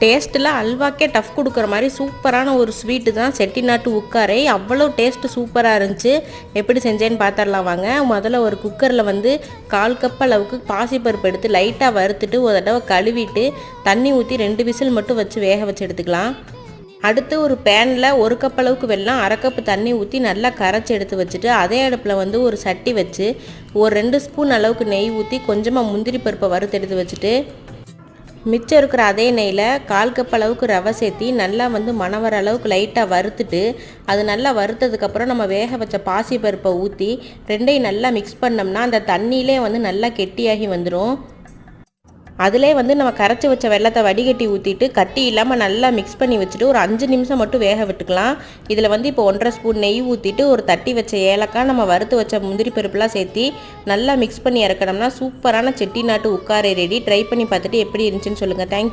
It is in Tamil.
டேஸ்ட்டில் அல்வாக்கே டஃப் கொடுக்குற மாதிரி சூப்பரான ஒரு ஸ்வீட்டு தான் செட்டிநாட்டு உக்காரை. அவ்வளோ டேஸ்ட்டு சூப்பராக இருந்துச்சு. எப்படி செஞ்சேன்னு பார்த்துடலாம் வாங்க. முதல்ல ஒரு குக்கரில் வந்து கால் கப் அளவுக்கு பாசிப்பருப்பு எடுத்து லைட்டாக வறுத்துட்டு ஒரு தடவை கழுவிட்டு தண்ணி ஊற்றி ரெண்டு விசில் மட்டும் வச்சு வேக வச்சு எடுத்துக்கலாம். அடுத்து ஒரு பேனில் ஒரு கப் அளவுக்கு வெள்ளம் அரை கப்பு தண்ணி ஊற்றி நல்லா கரைச்சி எடுத்து வச்சுட்டு அதே அடுப்பில் வந்து ஒரு சட்டி வச்சு ஒரு ரெண்டு ஸ்பூன் அளவுக்கு நெய் ஊற்றி கொஞ்சமாக முந்திரி பருப்பை வறுத்து எடுத்து வச்சுட்டு மிச்சம் இருக்கிற அதே நெய்யில் கால் கப் அளவுக்கு ரவை சேர்த்தி நல்லா வந்து மணம் வர அளவுக்கு லைட்டாக வறுத்துட்டு அது நல்லா வறுத்ததுக்கப்புறம் நம்ம வேக வச்ச பாசி பருப்பை ஊற்றி ரெண்டையும் நல்லா மிக்ஸ் பண்ணோம்னா அந்த தண்ணியிலே வந்து நல்லா கெட்டியாகி வந்துடும் அதிலே வந்து நம்ம கரைச்சி வச்ச வெள்ளத்தை வடிகட்டி ஊற்றிட்டு கட்டி இல்லாமல் நல்லா மிக்ஸ் பண்ணி வச்சுட்டு ஒரு அஞ்சு நிமிஷம் மட்டும் வேக விட்டுக்கலாம். இதில் வந்து இப்போ ஒன்றரை ஸ்பூன் நெய் ஊற்றிட்டு ஒரு தட்டி வச்ச ஏலக்காய் நம்ம வறுத்து வச்ச முந்திரி பருப்புலாம் சேர்த்தி நல்லா மிக்ஸ் பண்ணி இறக்கணும்னா சூப்பரான செட்டி நாட்டு உட்காரை ரெடி. ட்ரை பண்ணி பார்த்துட்டு எப்படி இருந்துச்சுன்னு சொல்லுங்கள் தேங்க்யூ